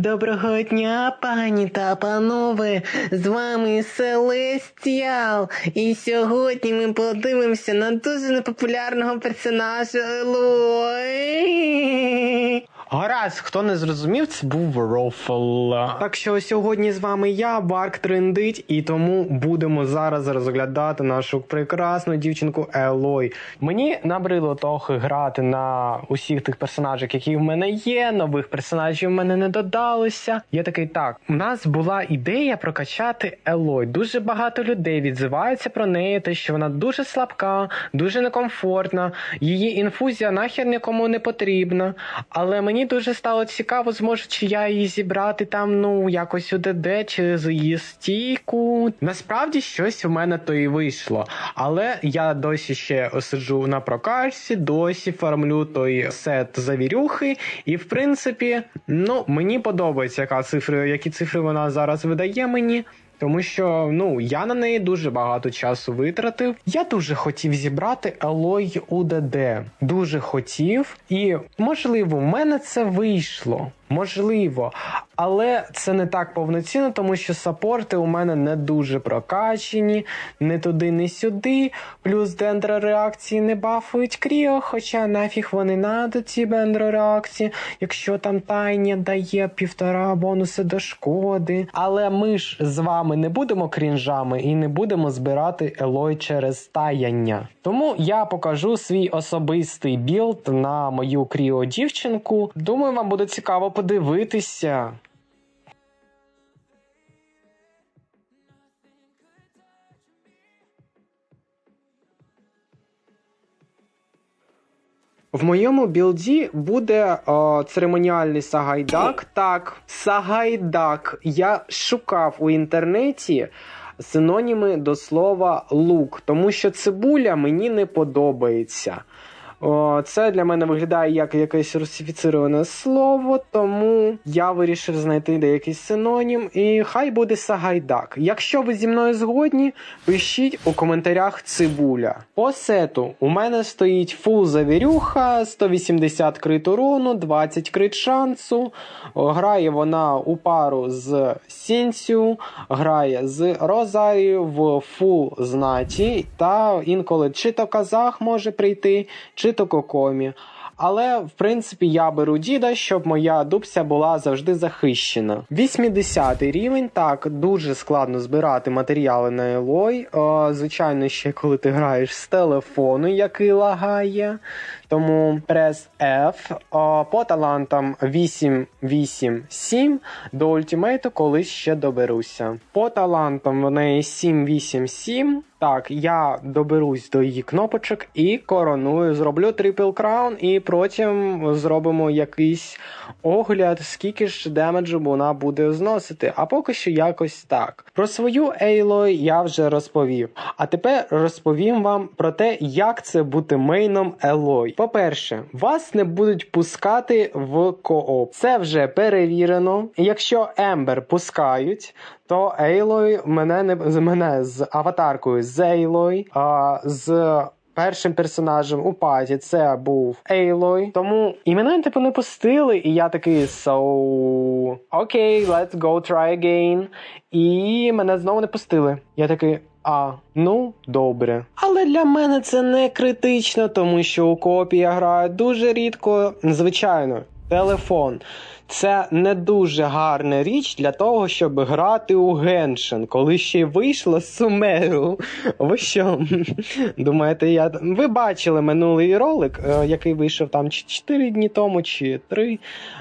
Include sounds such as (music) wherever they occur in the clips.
Доброго дня, пані та панове! З вами Селестіал. І сьогодні ми подивимося на дуже непопулярного персонажа Елой. Гаразд, хто не зрозумів, це був Рофл. Так що сьогодні з вами я, Барк Трендить, і тому будемо зараз розглядати нашу прекрасну дівчинку Елой. Мені набрило трохи грати на усіх тих персонажах, які в мене є. Нових персонажів в мене не додалося. Я такий так. У нас була ідея прокачати Елой. Дуже багато людей відзиваються про неї, те, що вона дуже слабка, дуже некомфортна. Її інфузія нахер нікому не потрібна. Але мені дуже стало цікаво, зможу чи я її зібрати там, ну якось у ДД чи з її стійку. Насправді щось в мене то і вийшло. Але я досі ще сиджу на прокачці, досі фармлю той сет завірюхи. І в принципі, ну мені подобається, яка цифри, які цифри вона зараз видає мені. Тому що ну я на неї дуже багато часу витратив. Я дуже хотів зібрати Алой УДД. Дуже хотів, і можливо, в мене це вийшло. Можливо, але це не так повноцінно, тому що сапорти у мене не дуже прокачені, не туди, не сюди. Плюс дендрореакції не бафують кріо, хоча нафіг вони надо, ці дендрореакції, якщо там тайня дає півтора бонуси до шкоди. Але ми ж з вами не будемо крінжами і не будемо збирати елой через таяння. Тому я покажу свій особистий білд на мою кріо дівчинку. Думаю, вам буде цікаво подивитися. В моєму білді буде о, церемоніальний сагайдак. Так, сагайдак. Я шукав у інтернеті синоніми до слова лук, тому що цибуля мені не подобається. Це для мене виглядає як якесь русифіціроване слово, тому я вирішив знайти деякий синонім, і хай буде сагайдак. Якщо ви зі мною згодні, пишіть у коментарях цибуля. По сету у мене стоїть фул завірюха, 180 крит урону, 20 крит шансу. Грає вона у пару з Сінсю, грає з Розарією в фул знаті, та інколи чи то казах може прийти, чи то кокомі. Але в принципі я беру діда, щоб моя дубця була завжди захищена. 80 рівень, так дуже складно збирати матеріали на Елой. О, звичайно, ще коли ти граєш з телефону, який лагає. Тому прес F. По талантам 8-8-7. До ультимейту колись ще доберуся. По талантам в неї 7-8-7. Так, я доберусь до її кнопочок і короную. Зроблю трипл краун, і потім зробимо якийсь огляд, скільки ж демеджу вона буде зносити. А поки що якось так. Про свою Ейлой я вже розповів. А тепер розповім вам про те, як це бути мейном Елой. По-перше, вас не будуть пускати в кооп. Це вже перевірено. Якщо Ембер пускають, то Ейлой мене не з мене з аватаркою з Ейлой, а з. Першим персонажем у паті це був Ейлой. Тому і мене типу не пустили, і я такий so окей, let's go try again. І мене знову не пустили. Я такий. А, ну добре. Але для мене це не критично, тому що у копі я граю дуже рідко. Звичайно, телефон. Це не дуже гарна річ для того, щоб грати у Геншин, коли ще вийшло з Сумеру. (laughs) Ви що? (laughs) Думаєте, я. Ви бачили минулий ролик, е, який вийшов там 4 дні тому чи 3,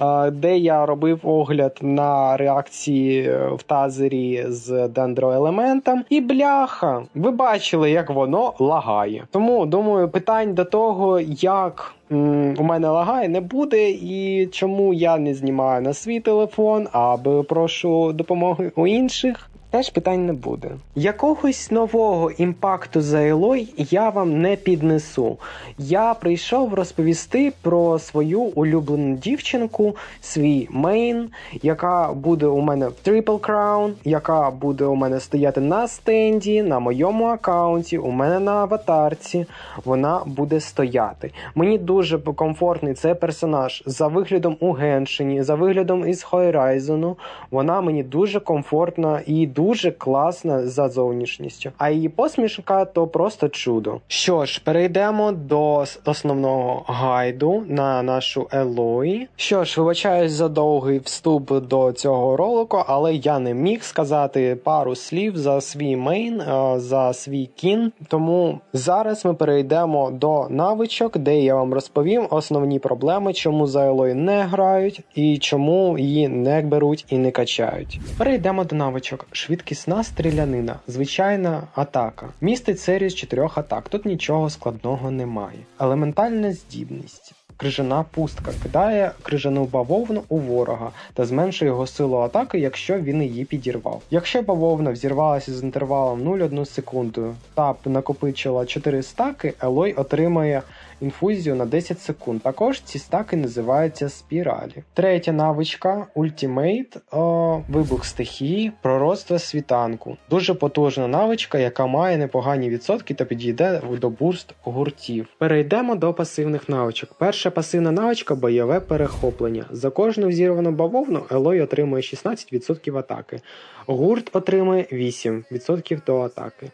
е, де я робив огляд на реакції е, в тазері з дендроелементом. І бляха, ви бачили, як воно лагає. Тому думаю, питань до того, як м, у мене лагає, не буде, і чому я не знімаю на свій телефон, або прошу допомоги у інших. Теж питань не буде. Якогось нового імпакту за Елой я вам не піднесу. Я прийшов розповісти про свою улюблену дівчинку, свій мейн, яка буде у мене в Triple Crown, яка буде у мене стояти на стенді, на моєму аккаунті, у мене на аватарці. Вона буде стояти. Мені дуже комфортний цей персонаж за виглядом у Геншині, за виглядом із Horizon. Вона мені дуже комфортна і дуже класна за зовнішністю. А її посмішка то просто чудо. Що ж, перейдемо до основного гайду на нашу Елої. Що ж, вибачаюсь за довгий вступ до цього ролику, але я не міг сказати пару слів за свій мейн, е, за свій кін. Тому зараз ми перейдемо до навичок, де я вам розповім основні проблеми, чому за Елої не грають і чому її не беруть і не качають. Перейдемо до навичок. Швидкісна стрілянина, звичайна атака. Містить серію з чотирьох атак. Тут нічого складного немає. Елементальна здібність. Крижана пустка кидає крижану бавовну у ворога та зменшує його силу атаки, якщо він її підірвав. Якщо бавовна взірвалася з інтервалом 0,1 секунду та накопичила 4 стаки, Елой отримає інфузію на 10 секунд. Також ці стаки називаються спіралі. Третя навичка ультимейт о, вибух стихії, пророцтво світанку. Дуже потужна навичка, яка має непогані відсотки та підійде до бурст гуртів. Перейдемо до пасивних навичок. Перша пасивна навичка бойове перехоплення. За кожну взірвану бавовну Елой отримує 16% атаки. Гурт отримує 8% до атаки.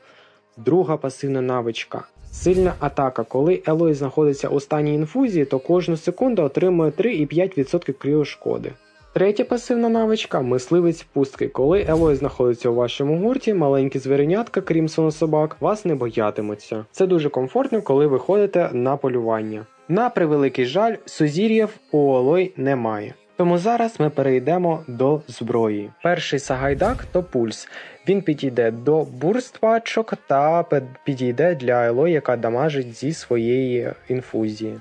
Друга пасивна навичка. Сильна атака. Коли Елой знаходиться у стані інфузії, то кожну секунду отримує 3,5% кріошкоди. Третя пасивна навичка мисливець пустки. Коли Елой знаходиться у вашому гурті, маленькі звіренятка, крім собак, вас не боятимуться. Це дуже комфортно, коли ви ходите на полювання. На превеликий жаль, сузір'їв у Елой немає. Тому зараз ми перейдемо до зброї. Перший сагайдак то пульс. Він підійде до бурст пачок та підійде для Елой, яка дамажить зі своєї інфузії.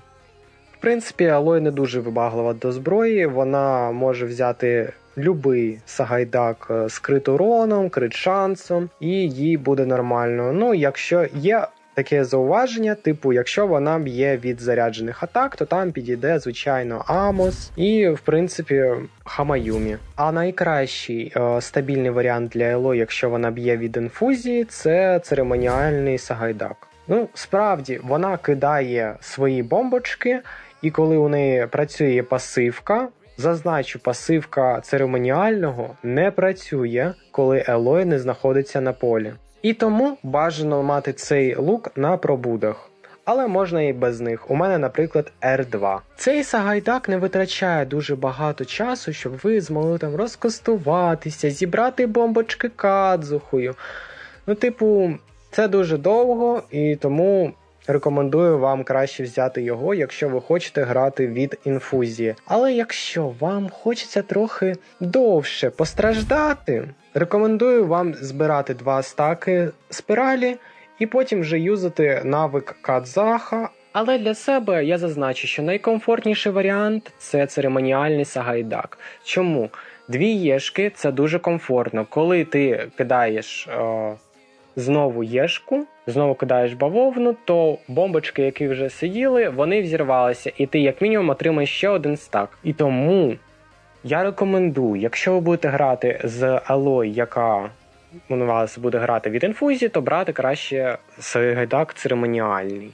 В принципі, Алой не дуже вибаглива до зброї, вона може взяти любий сагайдак е, з крит уроном, крит шансом, і їй буде нормально. Ну, якщо є таке зауваження, типу, якщо вона б'є від заряджених атак, то там підійде, звичайно, Амос і, в принципі, Хамаюмі. А найкращий е, стабільний варіант для Ело, якщо вона б'є від інфузії, це церемоніальний сагайдак. Ну, справді, вона кидає свої бомбочки, і коли у неї працює пасивка, зазначу, пасивка церемоніального не працює, коли Елой не знаходиться на полі. І тому бажано мати цей лук на пробудах. Але можна і без них. У мене, наприклад, R2. Цей сагайдак не витрачає дуже багато часу, щоб ви змогли там розкостуватися, зібрати бомбочки кадзухою. Ну, типу, це дуже довго, і тому рекомендую вам краще взяти його, якщо ви хочете грати від інфузії. Але якщо вам хочеться трохи довше постраждати, рекомендую вам збирати два стаки спіралі і потім вже юзати навик Кадзаха. Але для себе я зазначу, що найкомфортніший варіант це церемоніальний сагайдак. Чому? Дві єшки це дуже комфортно. Коли ти кидаєш е, знову єшку, знову кидаєш бавовну, то бомбочки, які вже сиділи, вони взірвалися, і ти як мінімум отримаєш ще один стак. І тому я рекомендую, якщо ви будете грати з Алой, яка у вас буде грати від інфузії, то брати краще гайдак церемоніальний.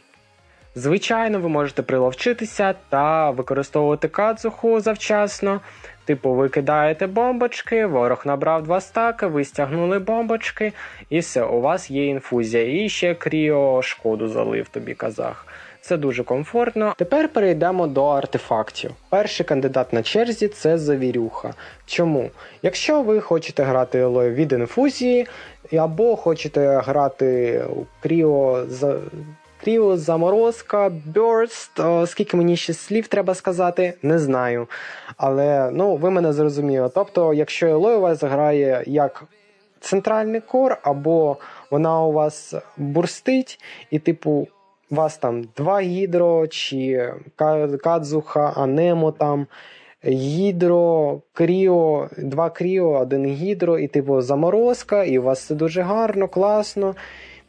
Звичайно, ви можете приловчитися та використовувати кадзуху завчасно. Типу, ви кидаєте бомбочки, ворог набрав два стаки, ви стягнули бомбочки, і все, у вас є інфузія. І ще кріо шкоду залив тобі казах. Це дуже комфортно. Тепер перейдемо до артефактів. Перший кандидат на черзі це завірюха. Чому? Якщо ви хочете грати від інфузії, або хочете грати кріо. Кріо, заморозка, о, скільки мені ще слів треба сказати, не знаю. Але ну, ви мене зрозуміли. Тобто, якщо Елой у вас грає як центральний кор, або вона у вас бурстить, і, типу, у вас там два гідро, чи кадзуха, анемо там, гідро, кріо, два кріо, один гідро, і типу заморозка, і у вас все дуже гарно, класно.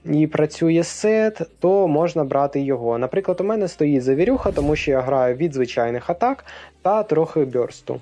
І працює сет, то можна брати його. Наприклад, у мене стоїть завірюха, тому що я граю від звичайних атак та трохи бьорсту.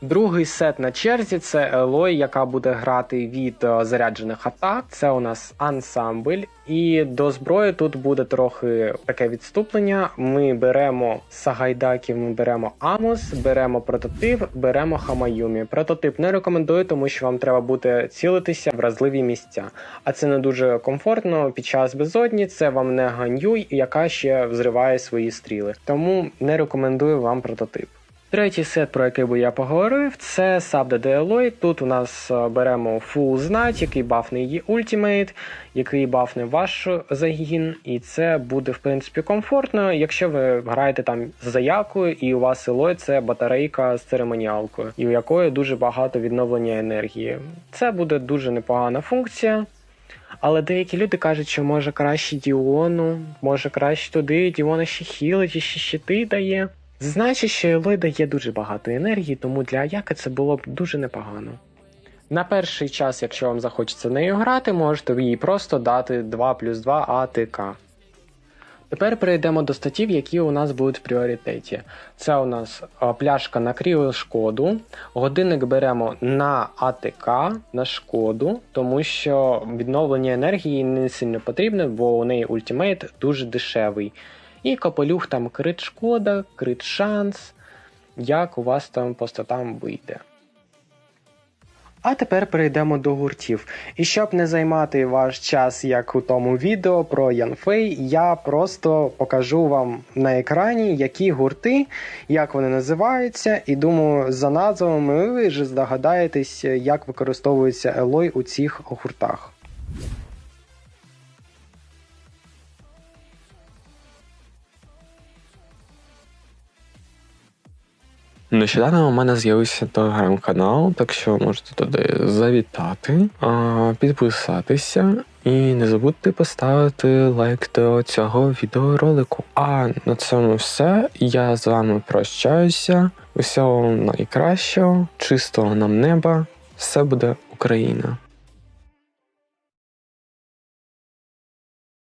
Другий сет на черзі це Елой, яка буде грати від е, заряджених атак. Це у нас ансамбль. І до зброї тут буде трохи таке відступлення. Ми беремо сагайдаків, ми беремо Амос, беремо прототип, беремо Хамаюмі. Прототип не рекомендую, тому що вам треба буде цілитися в вразливі місця. А це не дуже комфортно під час безодні. Це вам не ганюй, яка ще взриває свої стріли. Тому не рекомендую вам прототип. Третій сет, про який би я поговорив, це Subda Deloy. Тут у нас е, беремо Full знать, який бафне її ультимейт, який бафне ваш загін, і це буде в принципі комфортно, якщо ви граєте там з заявкою, і у вас Елой це батарейка з церемоніалкою, і у якої дуже багато відновлення енергії. Це буде дуже непогана функція. Але деякі люди кажуть, що може краще Діону, може краще туди, Діона ще хілить і ще щити дає. Значить, що Елой дає дуже багато енергії, тому для Аяка це було б дуже непогано. На перший час, якщо вам захочеться нею грати, можете їй просто дати 2 плюс 2 АТК. Тепер перейдемо до статів, які у нас будуть в пріоритеті. Це у нас пляшка на кріо шкоду. Годинник беремо на АТК на шкоду, тому що відновлення енергії не сильно потрібне, бо у неї ультимейт дуже дешевий. І капелюх там крит шкода, крит шанс, як у вас там по статам вийде. А тепер перейдемо до гуртів. І щоб не займати ваш час, як у тому відео про Янфей, я просто покажу вам на екрані, які гурти, як вони називаються, і думаю, за назвами ви вже здогадаєтесь, як використовується Елой у цих гуртах. Нещодавно у мене з'явився телеграм-канал, так що можете туди завітати, підписатися і не забудьте поставити лайк до цього відеоролику. А на цьому все. Я з вами прощаюся. Усього найкращого, чистого нам неба. Все буде Україна!